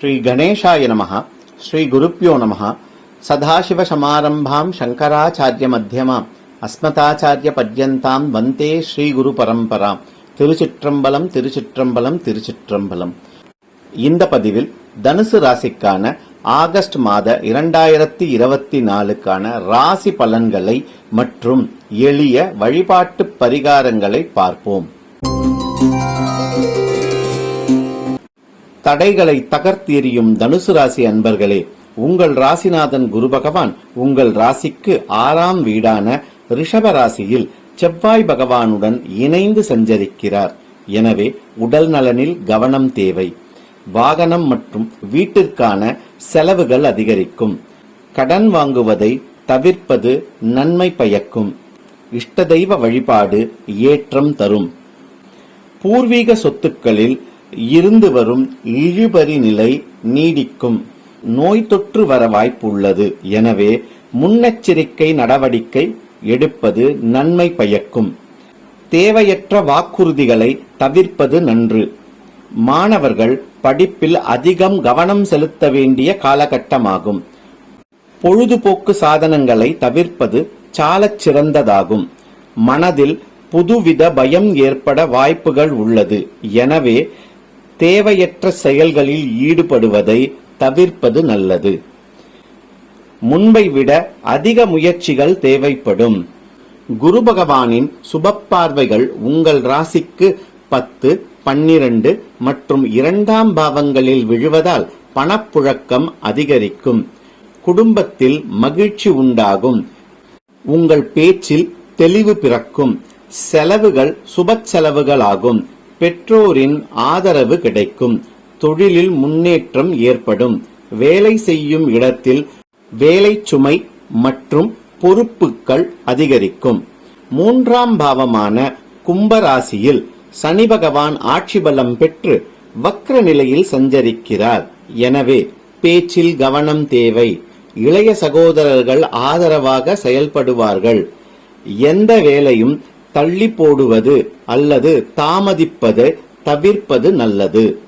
ஸ்ரீ கணேஷாய நமः ஸ்ரீ குருப்பியோ நமः சதாசிவசமாரம்பாம் சங்கராச்சாரிய மத்தியமாம் அஸ்மதாச்சாரிய பத்யந்தாம் வந்தே ஸ்ரீ குரு பரம்பராம் திருச்சிற்றம்பலம் திருச்சிற்றம்பலம் திருச்சிற்றம்பலம். இந்த பதிவில் தனுசு ராசிக்கான ஆகஸ்ட் மாத இரண்டாயிரத்தி இருபத்தி நாலுக்கான ராசி பலன்களை மற்றும் எளிய வழிபாட்டு பரிகாரங்களை பார்ப்போம். தடைகளை தகர்த்தெறியும் தனுசு ராசி அன்பர்களே உங்கள் ராசிநாதன் குரு பகவான் உங்கள் ராசிக்கு ஆறாம் வீடான ரிஷப ராசியில் செவ்வாய் பகவானுடன் இணைந்து சஞ்சரிக்கிறார். எனவே உடல் நலனில் கவனம் தேவை. வாகனம் மற்றும் வீட்டிற்கான செலவுகள் அதிகரிக்கும். கடன் வாங்குவதை தவிர்ப்பது நன்மை பயக்கும். இஷ்ட தெய்வ வழிபாடு ஏற்றம் தரும். பூர்வீக சொத்துக்களில் இருந்து வரும் இழுபறி நிலை நீடிக்கும். நோய் தொற்று வர வாய்ப்புள்ளது. எனவே முன்னெச்சரிக்கை நடவடிக்கை எடுப்பது நன்மை பயக்கும். தேவையற்ற வாக்குறுதிகளை தவிர்ப்பது நன்று. மாணவர்கள் படிப்பில் அதிகம் கவனம் செலுத்த வேண்டிய காலகட்டமாகும். பொழுதுபோக்கு சாதனங்களை தவிர்ப்பது சாலச் சிறந்ததாகும். மனதில் புதுவித பயம் ஏற்பட வாய்ப்புகள் உள்ளது. எனவே தேவையற்ற செயல்களில் ஈடுபடுவதை தவிர்ப்பது நல்லது. முன்பை விட அதிக முயற்சிகள் தேவைப்படும். குரு பகவானின் சுப பார்வைகள் உங்கள் ராசிக்கு பத்து பன்னிரண்டு மற்றும் இரண்டாம் பாவங்களில் விழுவதால் பணப்புழக்கம் அதிகரிக்கும். குடும்பத்தில் மகிழ்ச்சி உண்டாகும். உங்கள் பேச்சில் தெளிவு பிறக்கும். செலவுகள் சுப செலவுகளாகும். பெற்றோரின் ஆதரவு கிடைக்கும். தொழிலில் முன்னேற்றம் ஏற்படும். வேலை செய்யும் இடத்தில் வேலை சுமை மற்றும் பொறுப்புகள் அதிகரிக்கும். மூன்றாம் பாவமான கும்பராசியில் சனி பகவான் ஆட்சி பலம் பெற்று வக்ர நிலையில் சஞ்சரிக்கிறார். எனவே பேச்சில் கவனம் தேவை. இளைய சகோதரர்கள் ஆதரவாக செயல்படுவார்கள். எந்த வேலையும் தள்ளி போடுவது அல்லது தாமதிப்பது தவிர்ப்பது நல்லது.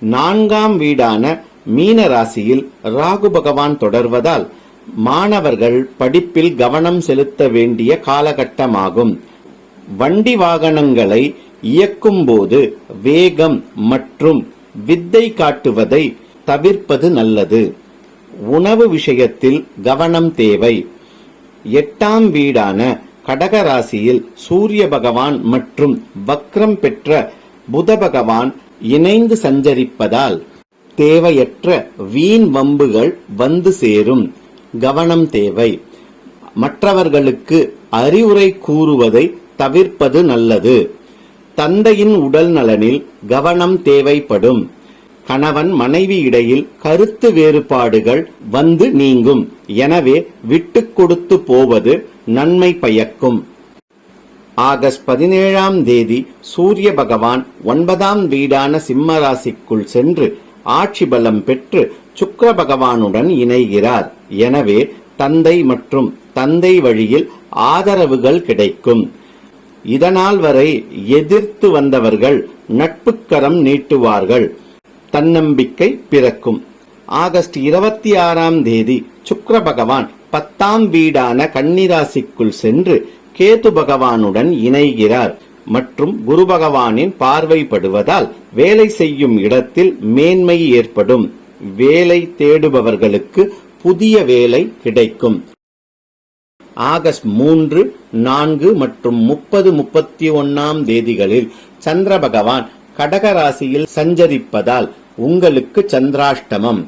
நான்காம் வீடான மீன ராசியில் ராகு பகவான் தொடர்வதால் மாணவர்கள் படிப்பில் கவனம் செலுத்த வேண்டிய காலகட்டமாகும். வண்டி வாகனங்களை இயக்கும்போது வேகம் மற்றும் வித்தை காட்டுவதை தவிர்ப்பது நல்லது. உணவு விஷயத்தில் கவனம் தேவை. எட்டாம் வீடான கடகராசியில் சூரிய பகவான் மற்றும் வக்ரம் பெற்ற புத பகவான் இணைந்து சஞ்சரிப்பதால் தேவையற்ற வீண் வம்புகள் வந்து சேரும். கவனம் தேவை. மற்றவர்களுக்கு அறிவுரை கூறுவதை தவிர்ப்பது நல்லது. தந்தையின் உடல் நலனில் கவனம் தேவைப்படும். கணவன் மனைவி இடையில் கருத்து வேறுபாடுகள் வந்து நீங்கும். எனவே விட்டு கொடுத்து போவது நன்மை பயக்கும். ஆகஸ்ட் பதினேழாம் தேதி சூரிய பகவான் ஒன்பதாம் வீடான சிம்ம ராசிக்குள் சென்று ஆட்சி பலம் பெற்று சுக்கர பகவானுடன் இணைகிறார். எனவே தந்தை மற்றும் தந்தை வழியில் ஆதரவுகள் கிடைக்கும். இதனால் வரை எதிர்த்து வந்தவர்கள் நட்புக்கரம் நீட்டுவார்கள். தன்னம்பிக்கை பிறக்கும். ஆகஸ்ட் இருபத்தி ஆறாம் தேதி சுக்கிர பகவான் பத்தாம் வீடான கன்னிராசிக்குள் சென்று கேது பகவானுடன் இணைகிறார். மற்றும் குரு பகவானின் பார்வைப்படுவதால் வேலை செய்யும் இடத்தில் மேன்மை ஏற்படும். வேலை தேடுபவர்களுக்கு புதிய வேலை கிடைக்கும். ஆகஸ்ட் மூன்று நான்கு மற்றும் முப்பது முப்பத்தி ஒன்னாம் தேதிகளில் சந்திர பகவான் கடகராசியில் சஞ்சரிப்பதால் உங்களுக்கு சந்திராஷ்டமம்.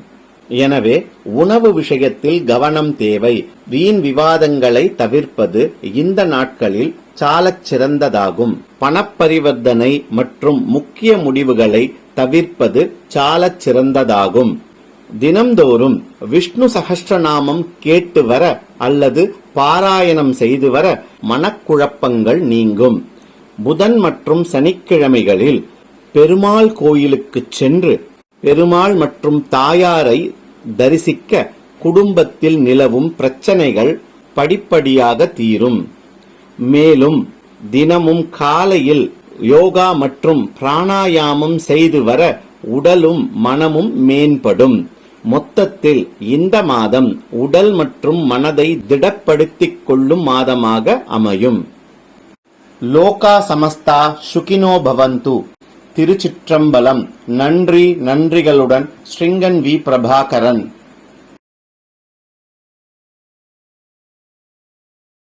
எனவே உணவு விஷயத்தில் கவனம் தேவை. வீண் விவாதங்களை தவிர்ப்பது இந்த நாட்களில் சாலச் சிறந்ததாகும். பணப்பரிவர்த்தனை மற்றும் முக்கிய முடிவுகளை தவிர்ப்பது சாலச் சிறந்ததாகும். தினம்தோறும் விஷ்ணு சகஸ்ரநாமம் கேட்டு வர அல்லது பாராயணம் செய்து வர மனக்குழப்பங்கள் நீங்கும். புதன் மற்றும் சனிக்கிழமைகளில் பெருமாள் கோயிலுக்கு சென்று பெருமாள் மற்றும் தாயாரை தரிசிக்க குடும்பத்தில் நிலவும் பிரச்சனைகள் படிப்படியாக தீரும். மேலும் தினமும் காலையில் யோகா மற்றும் பிராணாயாமம் செய்து வர உடலும் மனமும் மேம்படும். மொத்தத்தில் இந்த மாதம் உடல் மற்றும் மனதை திடப்படுத்திக் கொள்ளும் மாதமாக அமையும். லோகா சமஸ்தா சுகினோ பவந்து. திருச்சிற்றம்பலம். நன்றி நன்றிகளுடன் ஸ்ரீங்கன் வி பிரபாகரன்.